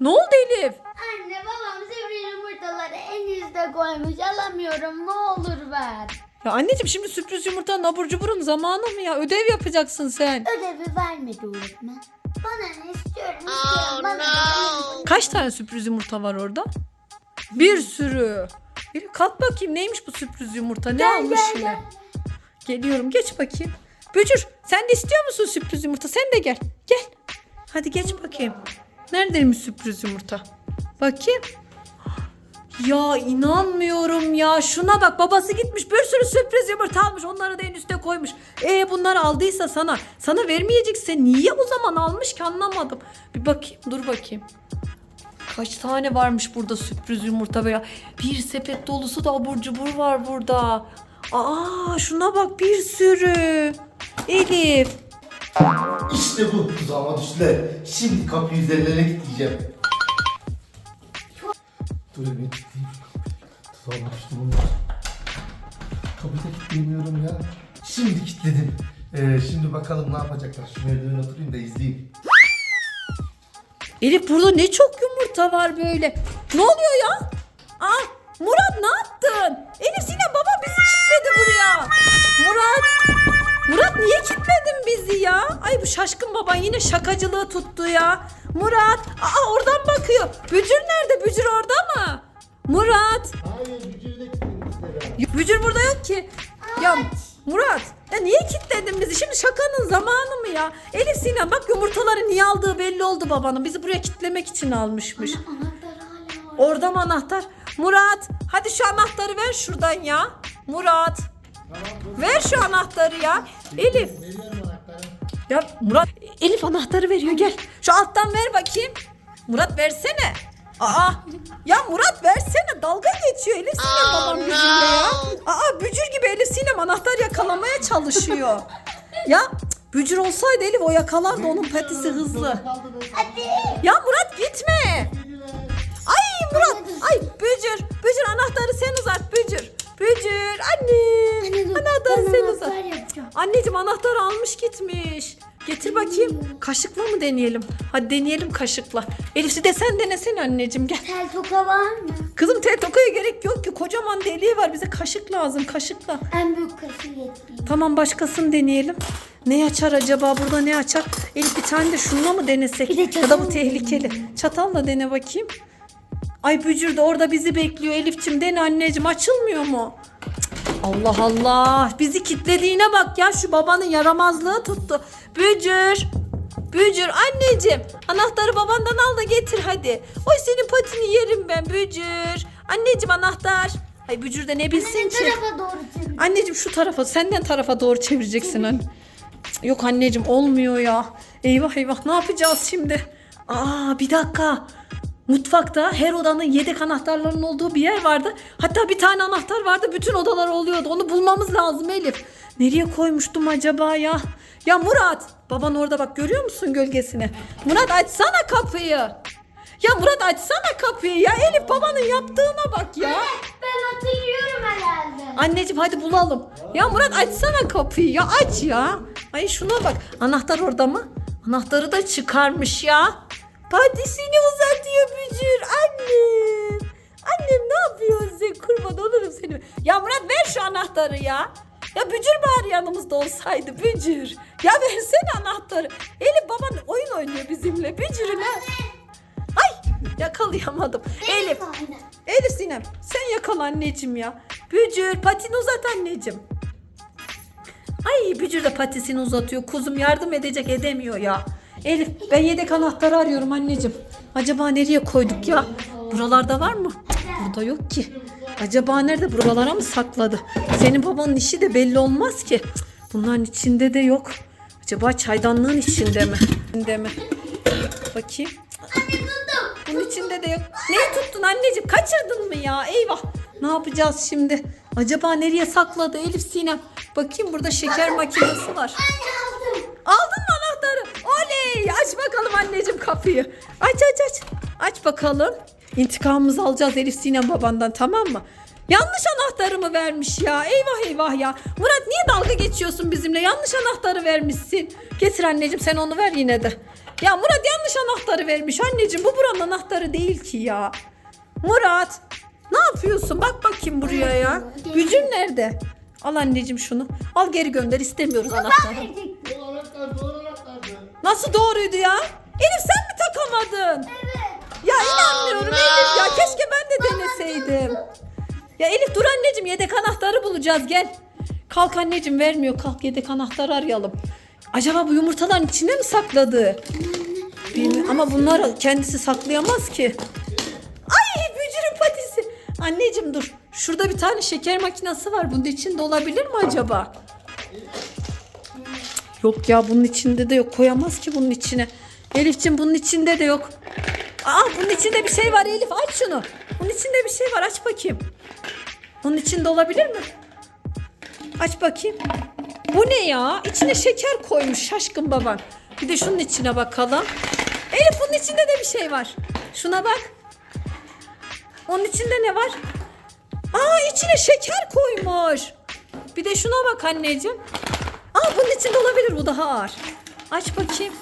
Ne oldu Elif? Anne babam sivri yumurtaları en üstte koymuş alamıyorum ne olur ver. Ya anneciğim şimdi sürpriz yumurta nabur cuburun zamanı mı ya? Ödev yapacaksın sen. Ödevi vermedi öğretmen. Bana ne istiyorum istiyorum bana ne? Kaç tane sürpriz yumurta var orada? Bir sürü. Elif kalk bakayım neymiş bu sürpriz yumurta? Ne Gel, almış gel, yine? Geliyorum geç bakayım. Bücür sen de istiyor musun sürpriz yumurta? Sen de gel. Gel. Hadi geç bakayım. Neredeymiş sürpriz yumurta? Bakayım. Ya inanmıyorum ya. Şuna bak babası gitmiş bir sürü sürpriz yumurta almış. Onları da en üste koymuş. E bunları aldıysa sana. Sana vermeyecekse niye o zaman almış ki anlamadım. Bir bakayım dur bakayım. Kaç tane varmış burada sürpriz yumurta veya bir sepet dolusu da abur cubur var burada. Aa şuna bak bir sürü. Elif. İşte bu tuzağıma düştüler. Şimdi kapıyı üzerlerine kilitleyeceğim. Dur bir kapıyı. Tuzağıma düştü bunlar. Kapıyı da kilitleyemiyorum ya. Şimdi kilitledim. Ee, şimdi bakalım ne yapacaklar. Şu merdivene oturayım da izleyeyim. Elif burada ne çok yumurta var böyle. Ne oluyor ya? Aa Murat ne yaptın? Elif Sinem baba bizi kilitledi bu şaşkın baban yine şakacılığı tuttu ya. Murat. Aa oradan bakıyor. Bücür nerede? Bücür orada mı? Murat. Hayır gücünü de kilitlemişler Bücür burada yok ki. Ya Murat ya niye kilitledin bizi? Şimdi şakanın zamanı mı ya? Elif Sinem bak yumurtaları niye aldığı belli oldu babanın. Bizi buraya kilitlemek için almışmış. Anahtar hala var. Orada mı anahtar? Murat hadi şu anahtarı ver şuradan ya. Murat ver şu anahtarı ya. Elif. Ya Murat Elif anahtarı veriyor gel. Şu alttan ver bakayım. Murat versene. Aa ya Murat versene dalga geçiyor Elif Sinem babam bizimle ya. Aa bücür gibi Elif Sinem anahtar yakalamaya çalışıyor. ya bücür olsaydı Elif o yakalardı onun patisi hızlı. Hadi. Ya Murat gitme. Ay Murat. Ay Bücür. Bücür anahtarı sen uzat Bücür. Bücür anne. dur, Anahtarı ben sen anahtar uzat. yapacağım. Anneciğim anahtarı almış gitmiş. Getir bakayım. Kaşıkla mı deneyelim? Hadi deneyelim kaşıkla. Elif'i de sen denesene anneciğim gel. Tel toka var mı? Kızım tel tokaya gerek yok ki. Kocaman deliği var. Bize kaşık lazım kaşıkla. En büyük kaşığı getireyim. Tamam başkasını deneyelim. Ne açar acaba? Burada ne açar? Elif bir tane de şununla mı denesek? Bir de ya da çatal bu tehlikeli. Çatalla dene bakayım. Ay Bücür de orada bizi bekliyor Elifçim. Dene anneciğim açılmıyor mu? Allah Allah. Bizi kitlediğine bak ya. Şu babanın yaramazlığı tuttu. Bücür. Bücür anneciğim. Anahtarı babandan al da getir hadi. Oy senin patini yerim ben Bücür. Anneciğim anahtar. Ay Bücür de ne bilsin Ne ki. tarafa doğru çevir. Anneciğim şu tarafa senden tarafa doğru çevireceksin anne. Yok anneciğim olmuyor ya. Eyvah eyvah ne yapacağız şimdi? Aa bir dakika. Mutfakta her odanın yedek anahtarlarının olduğu bir yer vardı. Hatta bir tane anahtar vardı bütün odalar oluyordu. Onu bulmamız lazım Elif. Nereye koymuştum acaba ya? Ya Murat baban orada bak görüyor musun gölgesini? Murat açsana kapıyı. Ya Murat açsana kapıyı ya Elif babanın yaptığına bak ya. Ben hatırlıyorum herhalde. Anneciğim hadi bulalım. Ya Murat açsana kapıyı ya aç ya. Ay şuna bak anahtar orada mı? Anahtarı da çıkarmış ya. Patisini uzatıyor Bücür annem. Annem ne yapıyorsun sen kurban olurum seni. Ya Murat ver şu anahtarı ya. Ya Bücür bari yanımızda olsaydı Bücür. Ya versene anahtarı. Elif baban oyun oynuyor bizimle. Bücür'ü ne? Ay yakalayamadım. Elif. Elif Sinem sen yakala anneciğim ya. Bücür patini uzat anneciğim. Ay Bücür de patisini uzatıyor. Kuzum yardım edecek edemiyor ya. Elif ben yedek anahtarı arıyorum anneciğim. Acaba nereye koyduk ya? Buralarda var mı? Burada yok ki. Acaba nerede? Buralara mı sakladı? Senin babanın işi de belli olmaz ki. Bunların içinde de yok. Acaba çaydanlığın içinde mi? İçinde mi? Bakayım. Bunun içinde de yok. Neyi tuttun anneciğim? Kaçırdın mı ya? Eyvah. Ne yapacağız şimdi? Acaba nereye sakladı Elif Sinem? Bakayım burada şeker makinesi var. Aldın mı anahtarı? Oley! Aç bakalım anneciğim kapıyı. Aç aç aç. Aç bakalım. İntikamımızı alacağız Elif Sinem babandan tamam mı? Yanlış anahtarı mı vermiş ya? Eyvah eyvah ya. Murat niye dalga geçiyorsun bizimle? Yanlış anahtarı vermişsin. Getir anneciğim sen onu ver yine de. Ya Murat yanlış anahtarı vermiş anneciğim. Bu buranın anahtarı değil ki ya. Murat ne yapıyorsun? Bak bakayım buraya ya. Bücür nerede? Al anneciğim şunu. Al geri gönder istemiyoruz anahtarı. Anahtar. Nasıl doğruydu ya? Elif sen mi takamadın? Evet. Ya inanmıyorum Elif ya. Keşke ben de deneseydim. Ya Elif dur anneciğim yedek anahtarı bulacağız gel. Kalk anneciğim vermiyor. Kalk yedek anahtarı arayalım. Acaba bu yumurtaların içine mi sakladı? Bilmiyorum ama bunları kendisi saklayamaz ki. Ay bücürün patisi. Anneciğim dur. Şurada bir tane şeker makinesi var. Bunun içinde olabilir mi acaba? Yok ya bunun içinde de yok. Koyamaz ki bunun içine. Elif'ciğim bunun içinde de yok. Aa bunun içinde bir şey var Elif aç şunu. Bunun içinde bir şey var aç bakayım. Bunun içinde olabilir mi? Aç bakayım. Bu ne ya? İçine şeker koymuş şaşkın baban. Bir de şunun içine bakalım. Elif bunun içinde de bir şey var. Şuna bak. Onun içinde ne var? Aa içine şeker koymuş. Bir de şuna bak anneciğim. Aa bunun içinde olabilir bu daha ağır. Aç bakayım.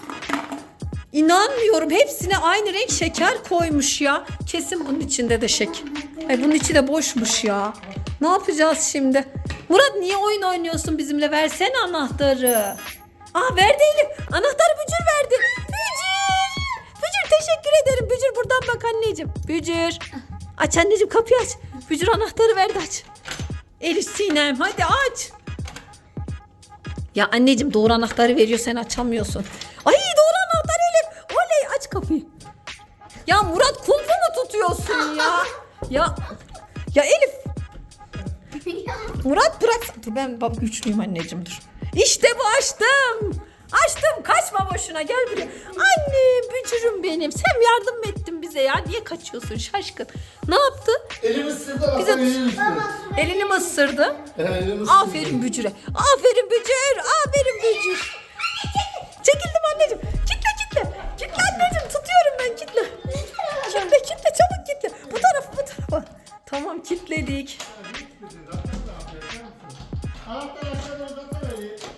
İnanmıyorum hepsine aynı renk şeker koymuş ya. Kesin bunun içinde de şeker. Ay bunun içi de boşmuş ya. Ne yapacağız şimdi? Murat niye oyun oynuyorsun bizimle? Versene anahtarı. Aa verdi Elif. Anahtarı Bücür verdi. Bücür. Bücür teşekkür ederim. Bücür buradan bak anneciğim. Bücür. Aç anneciğim kapıyı aç. Bücür anahtarı verdi aç. Elif Sinem hadi aç. Ya anneciğim doğru anahtarı veriyor sen açamıyorsun. Ay doğru anahtar Elif. Oley aç kapıyı. Ya Murat kulpu mu tutuyorsun ya? Ya ya Elif Murat bırak. Dur ben bab güçlüyüm anneciğim dur. İşte bu açtım. Boşuna gel buraya. Annem bücürüm benim. Sen yardım mı ettin bize ya? Niye kaçıyorsun şaşkın? Ne yaptı? Elimi ısırdı bak Bize- elini mi ısırdı? Elimi ısırdı. Aferin bücüre. Aferin bücür. Aferin bücür. Çekildim anneciğim. Kitle kitle. Kitle anneciğim. Tutuyorum ben kitle. Kitle kitle çabuk kitle. Bu tarafa bu tarafa. Tamam kilitledik. Anahtar.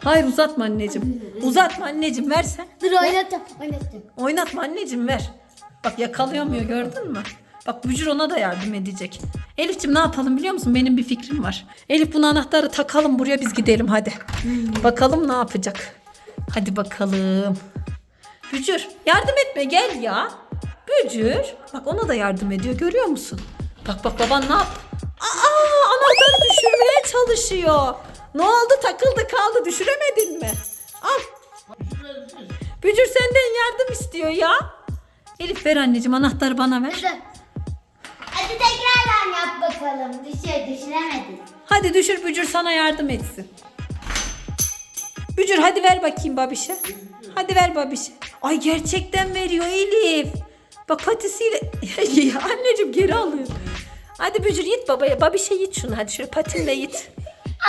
Hayır uzatma anneciğim. Uzatma anneciğim versen. Dur oynatacağım. Oynatacağım. Oynatma anneciğim ver. Bak yakalayamıyor gördün mü? Bak Bücür ona da yardım edecek. Elif'ciğim ne yapalım biliyor musun? Benim bir fikrim var. Elif bunu anahtarı takalım buraya biz gidelim hadi. Bakalım ne yapacak. Hadi bakalım. Bücür yardım etme gel ya. Bücür. Bak ona da yardım ediyor görüyor musun? Bak bak baban ne yap? Aa anahtarı düşürmeye çalışıyor. Ne oldu takıldı kaldı düşüremedin mi? Al. Bücür senden yardım istiyor ya. Elif ver anneciğim anahtarı bana ver. Dur. Hadi tekrardan yap bakalım. Düşür düşüremedin. Hadi düşür Bücür sana yardım etsin. Bücür hadi ver bakayım babişe. Hadi ver babişe. Ay gerçekten veriyor Elif. Bak patisiyle. Anneciğim geri alıyor. Hadi Bücür yit babaya. Babişe yit şunu hadi şöyle patinle yit.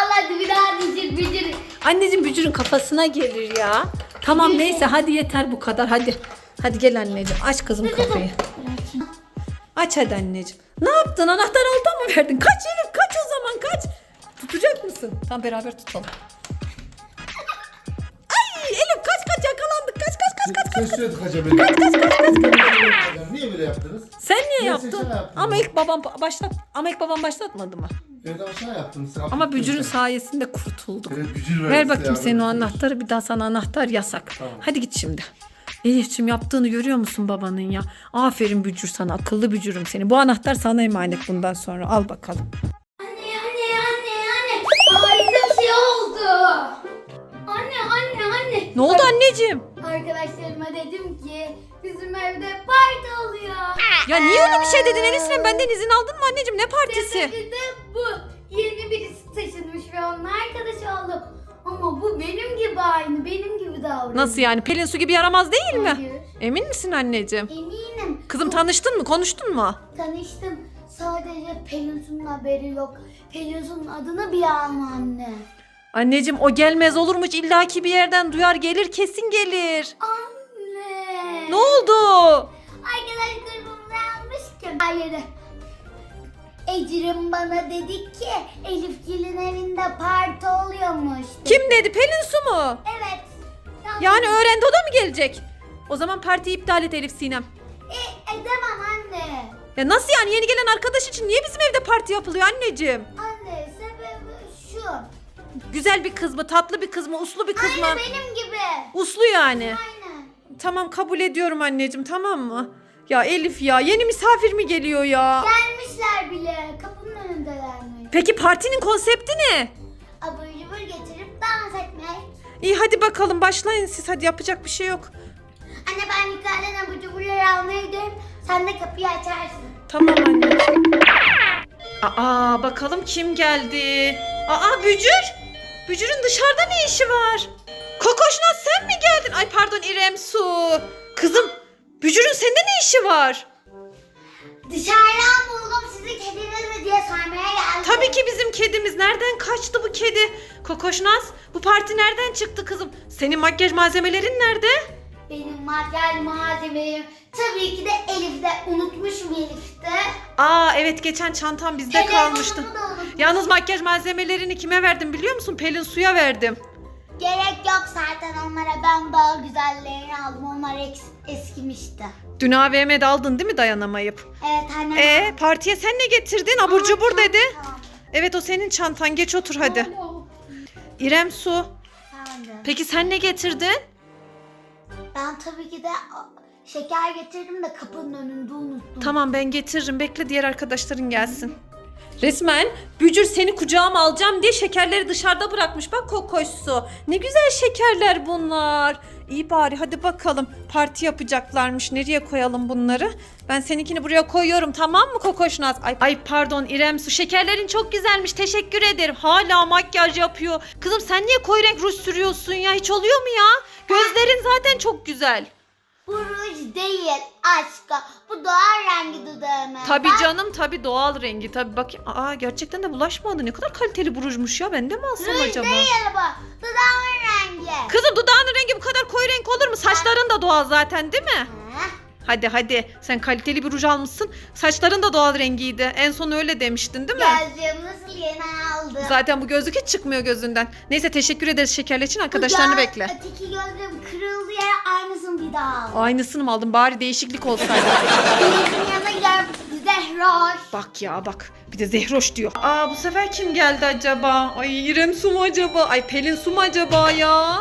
Al hadi bir daha düşür düşür. Anneciğim Bücür'ün kafasına gelir ya. Tamam neyse hadi yeter bu kadar hadi. Hadi gel anneciğim aç kızım kapıyı. Aç hadi anneciğim. Ne yaptın? Anahtar alta mı verdin? Kaç Elif kaç o zaman kaç. Tutacak mısın? Tam beraber tutalım. Ay Elif kaç kaç yakalandık. Kaç kaç kaç kaç. Sen şuraya tıkaca beni. Kaç kaç kaç Niye böyle yaptınız? Sen niye Neyse, yaptın? şaka yaptım. Ama ilk babam başlat ama ilk babam başlatmadı mı? Evet aşağı yaptınız. Sen Ama bücürün sayesinde kurtulduk. Evet bücür Ver bakayım senin o anahtarı bir daha sana anahtar yasak. Tamam. Hadi git şimdi. Elif'ciğim yaptığını görüyor musun babanın ya? Aferin bücür sana akıllı bücürüm seni. Bu anahtar sana emanet bundan sonra al bakalım. Anne anne anne anne. Harika bir şey oldu. Anne anne anne. Ne oldu anneciğim? Arkadaşlarıma dedim ki bizim evde parti oluyor. Ya niye öyle bir şey dedin Sinem? Benden izin aldın mı anneciğim? Ne partisi? Sebebi de bu. Yeni birisi taşınmış ve onunla arkadaş oldum. Ama bu benim gibi aynı, benim gibi davranıyor. Nasıl yani? Pelin su gibi yaramaz değil mi? Hayır. Emin misin anneciğim? Eminim. Kızım tanıştın mı? Konuştun mu? Tanıştım. Sadece Pelinsu'nun haberi yok. Pelinsu'nun adını bile alma anne. Anneciğim o gelmez olur mu hiç illaki bir yerden duyar gelir kesin gelir. Anne. Ne oldu? Arkadaş grubumda almış ki. Hayır. Ecrin bana dedi ki Elif Gil'in evinde parti oluyormuş. Kim dedi? Pelin su mu? Evet. Yani öğrendi o da mı gelecek? O zaman partiyi iptal et Elif Sinem. E, edemem anne. Ya nasıl yani yeni gelen arkadaş için niye bizim evde parti yapılıyor anneciğim? Anne sebebi şu. Güzel bir kız mı, tatlı bir kız mı, uslu bir kız mı? Aynı benim gibi. Uslu yani. Aynen. Tamam kabul ediyorum anneciğim tamam mı? Ya Elif ya yeni misafir mi geliyor ya? Gelmişler bile. Kapının önündelermiş. Peki partinin konsepti ne? Abur cubur getirip dans etmek. İyi hadi bakalım başlayın siz hadi yapacak bir şey yok. Anne ben yukarıdan abur cuburları almaya gidiyorum. Sen de kapıyı açarsın. Tamam anneciğim. Aa bakalım kim geldi? Aa Bücür. Bücür'ün dışarıda ne işi var? Kokoşnaz sen mi geldin? Ay pardon İrem Su. Kızım Bücür'ün sende ne işi var? Dışarıdan buldum sizi kediniz mi diye sormaya geldim. Tabii ki bizim kedimiz. Nereden kaçtı bu kedi? Kokoşnaz bu parti nereden çıktı kızım? Senin makyaj malzemelerin nerede? Benim makyaj malzemelerim tabii ki de Elif'te. Unutmuşum Elif'te. Aa evet geçen çantam bizde kalmıştı. Telefonumu da unutmuşum. Yalnız makyaj malzemelerini kime verdim biliyor musun? Pelin Su'ya verdim. Gerek yok zaten onlara ben daha güzellerini aldım. Onlar eks- eskimişti. Dün AVM'de aldın değil mi dayanamayıp? Evet anne. Ee partiye sen ne getirdin? Abur cubur dedi. Tamam. Evet o senin çantan. Geç otur hadi. İrem Su. Tamamdır. Peki sen ne getirdin? Ben tabii ki de şeker getirdim de kapının önünde unuttum. Tamam ben getiririm. Bekle diğer arkadaşların gelsin. Resmen Bücür seni kucağıma alacağım diye şekerleri dışarıda bırakmış. Bak kokoş su. Ne güzel şekerler bunlar. İyi bari hadi bakalım. Parti yapacaklarmış. Nereye koyalım bunları? Ben seninkini buraya koyuyorum tamam mı Kokoşnaz? Ay, ay pardon İrem Su. Şekerlerin çok güzelmiş. Teşekkür ederim. Hala makyaj yapıyor. Kızım sen niye koyu renk ruj sürüyorsun ya? Hiç oluyor mu ya? Gözlerin zaten çok güzel. Bu ruj değil aşkım. Bu doğal rengi dudağımın. Tabii Bak, canım tabii doğal rengi tabii bakayım. Aa gerçekten de bulaşmadı. Ne kadar kaliteli bu rujmuş ya. Ben de mi alsam Ruj acaba? değil bu. Dudağımın rengi. Kızım dudağının rengi bu kadar koyu renk olur mu? Saçların da doğal zaten değil mi? Heh. Hadi hadi. Sen kaliteli bir ruj almışsın. Saçların da doğal rengiydi. En son öyle demiştin değil mi? Gözlüğüm nasıl yeni aldım. Zaten bu gözlük hiç çıkmıyor gözünden. Neyse teşekkür ederiz şekerler için. Arkadaşlarını göz- bekle. Öteki gözlüğüm kırıldı yere aynısını bir daha aldım. Aynısını mı aldın? Bari değişiklik olsaydı. Birinizin yanına gider Zehroş. Bak ya bak. Bir de Zehroş diyor. Aa bu sefer kim geldi acaba? Ay İrem Su mu acaba? Ay Pelin Su mu acaba ya?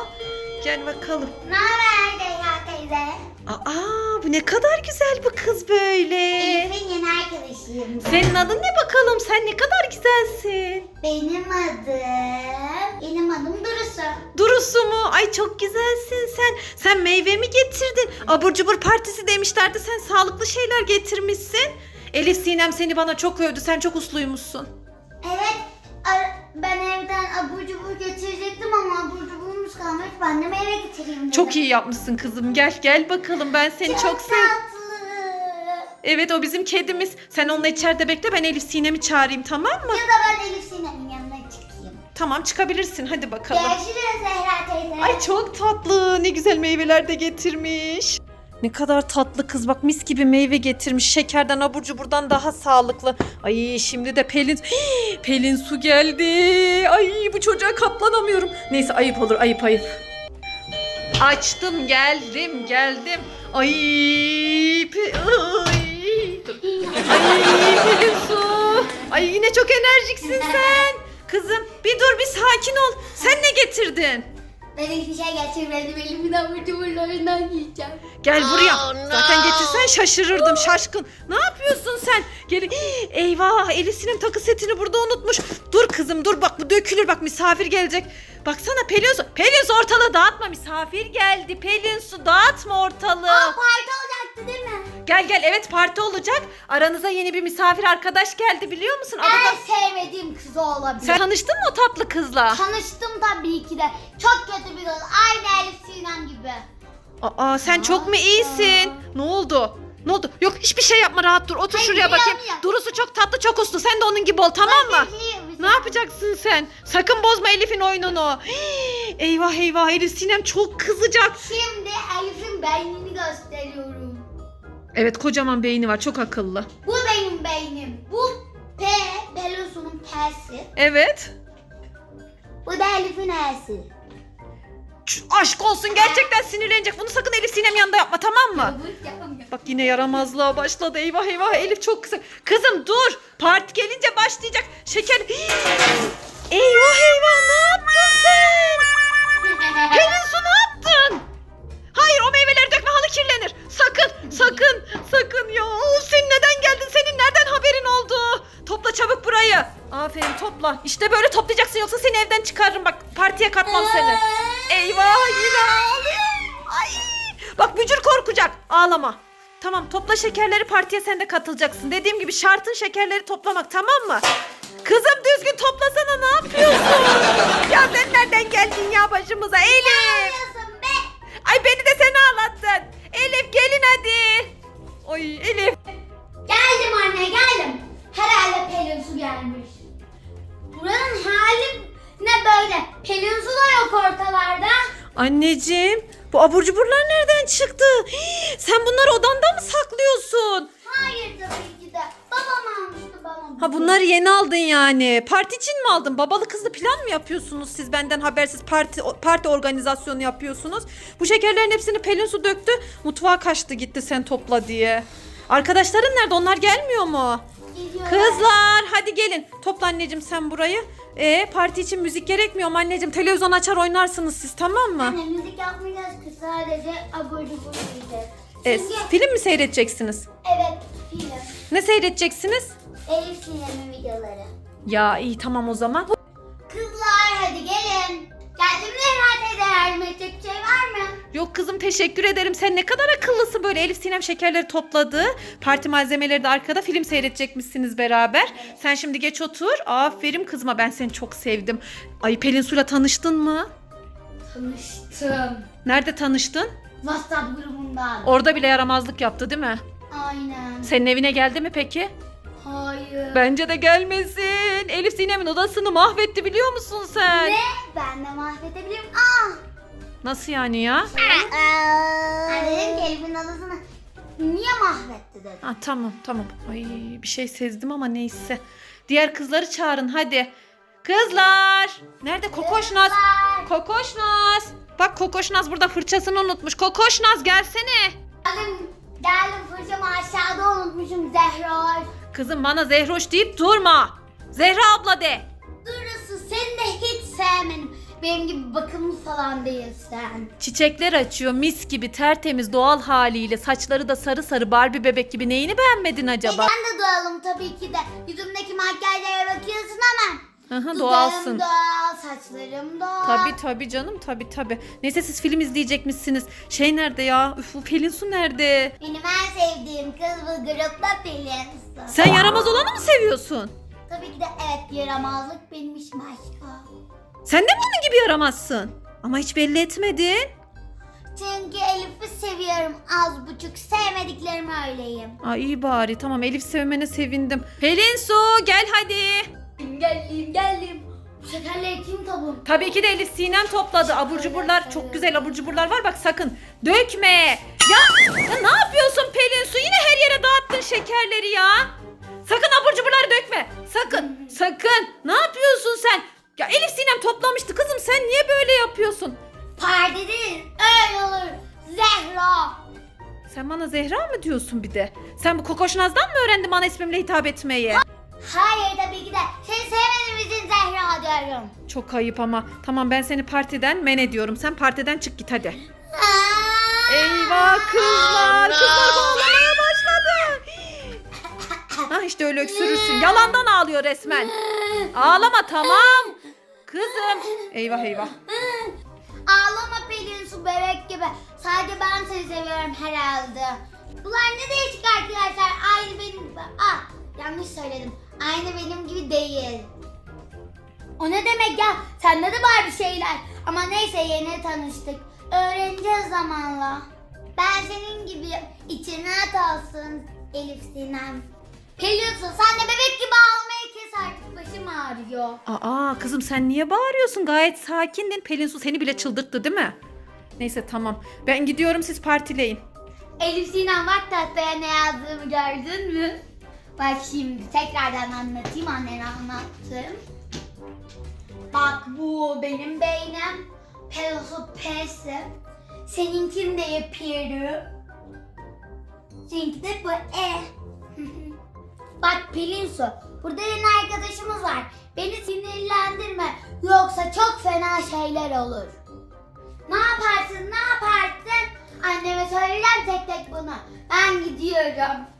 Gel bakalım. Ne haber Zehra teyze? Aa ne kadar güzel bu kız böyle. Elif'in yeni arkadaşıyım. Senin adın ne bakalım? Sen ne kadar güzelsin. Benim adım... Benim adım Durusu. Durusu mu? Ay çok güzelsin sen. Sen meyve mi getirdin? Abur cubur partisi demişlerdi. Sen sağlıklı şeyler getirmişsin. Elif Sinem seni bana çok övdü. Sen çok usluymuşsun. Evet, ar- ben evden abur cubur getirecektim ama abur cuburumuz kalmış. Ben de meyve getireyim dedim. Çok iyi yapmışsın kızım. Gel gel bakalım. Ben seni çok, sev. tatlı. Evet o bizim kedimiz. Sen onunla içeride bekle. Ben Elif Sinem'i çağırayım tamam mı? Ya da ben Elif Sinem'in yanına çıkayım. Tamam çıkabilirsin. Hadi bakalım. Görüşürüz Zehra teyze. Ay çok tatlı. Ne güzel meyveler de getirmiş. Ne kadar tatlı kız bak mis gibi meyve getirmiş. Şekerden abur cuburdan daha sağlıklı. Ay şimdi de Pelin Pelin su geldi. Ay bu çocuğa katlanamıyorum. Neyse ayıp olur ayıp ayıp. Açtım geldim geldim. Ay, ay. Ay Pelin su. Ay yine çok enerjiksin sen. Kızım bir dur bir sakin ol. Sen ne getirdin? Ben hiçbir şey getirmedim. Elimin abur cuburlarından yiyeceğim. Gel buraya. Zaten getirsen şaşırırdım şaşkın. Ne yapıyorsun sen? Gel. Eyvah Elif Sinem takı setini burada unutmuş. Dur kızım dur bak bu dökülür bak misafir gelecek. Baksana Pelin su. Pelin su ortalığı dağıtma misafir geldi. Pelin su dağıtma ortalığı. Aa parti olacaktı değil mi? Gel gel evet parti olacak. Aranıza yeni bir misafir arkadaş geldi biliyor musun? Adı da- En sevmediğim kız o olabilir. Sen tanıştın mı o tatlı kızla? Tanıştım tabii ki de. Çok kötü bir kız. Aynı Elif Sinem gibi. Aa sen çok mu iyisin? Ne oldu? Ne oldu? Yok hiçbir şey yapma rahat dur. Otur Ay, şuraya biliyorum bakayım. Durusu çok tatlı çok uslu. Sen de onun gibi ol tamam mı? Ne yapacaksın sen? Sakın bozma Elif'in oyununu. Hii, eyvah eyvah Elif Sinem çok kızacak. Şimdi Elif'in beynini gösteriyorum. Evet kocaman beyni var çok akıllı. Bu benim beynim. Bu P, Pelosu'nun P'si. Evet. Bu da Elif'in E'si. Aşk olsun gerçekten sinirlenecek. Bunu sakın Elif Sinem yanında yapma tamam mı? Bu. Bak yine yaramazlığa başladı. Eyvah eyvah Elif çok kısa. Kızım dur. Parti gelince başlayacak. Şeker. eyvah eyvah ne yaptın sen? Pelin su ne yaptın? Hayır o halı kirlenir. Sakın sakın sakın ya. Of, sen neden geldin? Senin nereden haberin oldu? Topla çabuk burayı. Aferin topla. İşte böyle toplayacaksın yoksa seni evden çıkarırım. Bak partiye katmam seni. Eyvah yine ağlıyor. Ay. Bak bücür korkacak. Ağlama. Tamam topla şekerleri partiye sen de katılacaksın. Dediğim gibi şartın şekerleri toplamak tamam mı? Kızım düzgün toplasana ne yapıyorsun? ya sen nereden geldin ya başımıza Elif? Ay beni de sen ağlattın. Elif gelin hadi. Oy Elif. Geldim anne geldim. Herhalde Pelin su gelmiş. Buranın hali ne böyle? Pelin su da yok ortalarda. Anneciğim bu abur cuburlar nereden çıktı? Hii, sen bunları odanda mı saklıyorsun? Hayır tabii ki de. Babam bana. Ha bunları yeni aldın yani. Parti için mi aldın? Babalı kızlı plan mı yapıyorsunuz siz benden habersiz parti parti organizasyonu yapıyorsunuz? Bu şekerlerin hepsini Pelin su döktü. Mutfağa kaçtı gitti sen topla diye. Arkadaşların nerede? Onlar gelmiyor mu? Geliyorlar. Kızlar hadi gelin. Topla anneciğim sen burayı. E parti için müzik gerekmiyor mu anneciğim? Televizyon açar oynarsınız siz tamam mı? Anne müzik yapmayacağız ki sadece abur cubur yiyeceğiz. E, Çünkü film mi seyredeceksiniz? evet film. Ne seyredeceksiniz? Elif sinema videoları. Ya iyi tamam o zaman. Kızlar hadi gelin. Geldim de herhalde de yardım edecek bir şey var mı? Yok kızım teşekkür ederim. Sen ne kadar akıllısın böyle. Elif Sinem şekerleri topladı. Parti malzemeleri de arkada film seyredecekmişsiniz beraber. Sen şimdi geç otur. Aferin kızıma ben seni çok sevdim. Ay Pelin Su'yla tanıştın mı? Tanıştım. Nerede tanıştın? WhatsApp grubundan. Orada bile yaramazlık yaptı değil mi? Aynen. Senin evine geldi mi peki? Hayır. Bence de gelmesin. Elif Sinem'in odasını mahvetti biliyor musun sen? Ne? Ben de mahvedebilirim. Ah! Nasıl yani ya? Ben dedim ki Elif'in odasını niye mahvetti dedim. Ha, tamam tamam. Ay bir şey sezdim ama neyse. Diğer kızları çağırın hadi. Kızlar! Nerede Kokoşnaz? Kızlar. Kokoşnaz! Bak Kokoşnaz burada fırçasını unutmuş. Kokoşnaz gelsene. Geldim, geldim fırçamı aşağıda unutmuşum Zehra. Kızım bana Zehroş deyip durma. Zehra abla de. Durası seni de hiç sevmedim. Benim gibi bakımlı falan değilsen. Çiçekler açıyor mis gibi tertemiz doğal haliyle. Saçları da sarı sarı Barbie bebek gibi. Neyini beğenmedin acaba? Ben de doğalım tabii ki de. Yüzümdeki makyajlara bakıyorsun ama. Dudağım doğalsın. doğal, saçlarım doğal. Tabii tabii canım tabii tabii. Neyse siz film izleyecekmişsiniz. Şey nerede ya? Üf bu Pelin Su nerede? Benim en sevdiğim kız bu grupta Pelin Su. Sen yaramaz olanı mı seviyorsun? Tabii ki de evet yaramazlık benim işim aşkım. Sen de mi onun gibi yaramazsın? Ama hiç belli etmedin. Çünkü Elif'i seviyorum az buçuk. Sevmediklerim öyleyim. Aa iyi bari tamam Elif sevmene sevindim. Pelin Su gel hadi. Geldim geldim. Bu şekerleri kim tabu? Tabii ki de Elif Sinem topladı. Abur cuburlar çok güzel abur cuburlar var bak sakın dökme. Ya, ya ne yapıyorsun Pelin Su yine her yere dağıttın şekerleri ya. Sakın abur cuburları dökme. Sakın sakın. Ne yapıyorsun sen? Ya Elif Sinem toplamıştı kızım sen niye böyle yapıyorsun? Partide öyle olur. Zehra. Sen bana Zehra mı diyorsun bir de? Sen bu kokoşnazdan mı öğrendin bana ismimle hitap etmeyi? Hayır tabii ki de. Diyorum. Çok ayıp ama. Tamam ben seni partiden men ediyorum. Sen partiden çık git hadi. Eyvah kızlar. Kızlar bağlamaya başladı. Ha işte öyle öksürürsün. Yalandan ağlıyor resmen. Ağlama tamam. Kızım. Eyvah eyvah. Ağlama Pelin su bebek gibi. Sadece ben seni seviyorum herhalde. Bunlar ne değişik arkadaşlar. Aynı benim. Ah yanlış söyledim. Aynı benim gibi değil. O ne demek ya? Sende de var bir şeyler. Ama neyse yeni tanıştık. Öğreneceğiz zamanla. Ben senin gibi içine at olsun Elif Sinem. Pelin su sen de bebek gibi ağlamayı kes artık. Başım ağrıyor. Aa kızım sen niye bağırıyorsun? Gayet sakindin. Pelin Su seni bile çıldırttı değil mi? Neyse tamam. Ben gidiyorum siz partileyin. Elif Sinem bak tahtaya ne yazdığımı gördün mü? Bak şimdi tekrardan anlatayım annene anlattım. Bak bu benim beynim. Pelosu P'si. Seninkini de yapıyorum. Seninki de bu E. Bak Pelin Su, burada yeni arkadaşımız var. Beni sinirlendirme, yoksa çok fena şeyler olur. Ne yaparsın, ne yaparsın? Anneme söyleyeceğim tek tek bunu. Ben gidiyorum.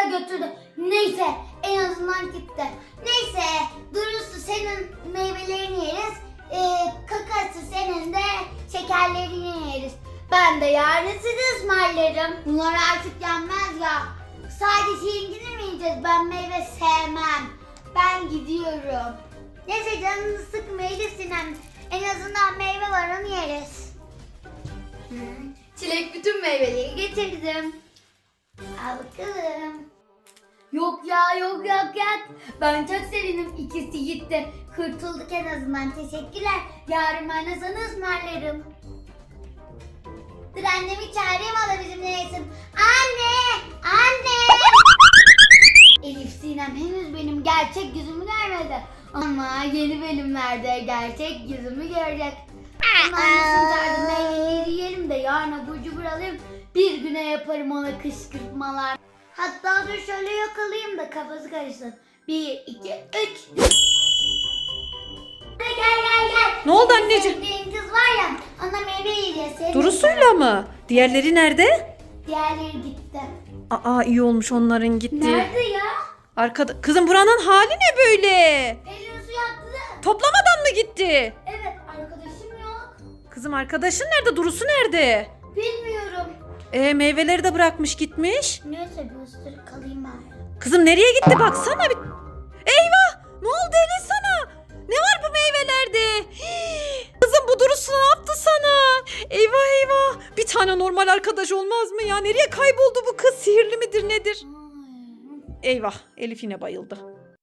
Da götürdü. Neyse, en azından gitti. Neyse, Durusu senin meyvelerini yeriz. Ee, kakası senin de şekerlerini yeriz. Ben de yarın sizi ısmarlarım. Bunlar artık yenmez ya. Sadece ilgini mi yiyeceğiz? Ben meyve sevmem. Ben gidiyorum. Neyse canını sıkma Sinem. En azından meyve var onu yeriz. Çilek bütün meyveleri getirdim. Al bakalım. Yok ya yok yok yok. Ben çok sevindim ikisi gitti. Kurtulduk en azından teşekkürler. Yarın ben sana ısmarlarım. Dur annemi çağırayım o da bizimle yesin. Anne! Anne! Elif Sinem henüz benim gerçek yüzümü görmedi. Ama yeni bölümlerde gerçek yüzümü görecek. Onun annesini çağırdım meyveleri yiyelim de yarın abur cubur alayım. Bir güne yaparım ona kışkırtmalar. Hatta dur şöyle yakalayayım da kafası karışsın. Bir, iki, üç. Gel gel gel. Ne oldu Senin anneciğim? sevdiğin kız var ya ona meyve yiyeceğiz. Senin Durusuyla mı? Diğerleri nerede? Diğerleri gitti. Aa iyi olmuş onların gitti. Nerede ya? Arkada kızım buranın hali ne böyle? Pelin su yattı. Toplamadan mı gitti? Evet arkadaşım yok. Kızım arkadaşın nerede? Durusu nerede? Bilmiyorum. E meyveleri de bırakmış gitmiş. Neyse bir ısırık kalayım bari. Kızım nereye gitti baksana bir. Eyvah! Ne oldu Elif sana? Ne var bu meyvelerde? Hii! Kızım bu Durusu ne yaptı sana? Eyvah eyvah. Bir tane normal arkadaş olmaz mı ya? Nereye kayboldu bu kız? Sihirli midir nedir? Eyvah Elif yine bayıldı.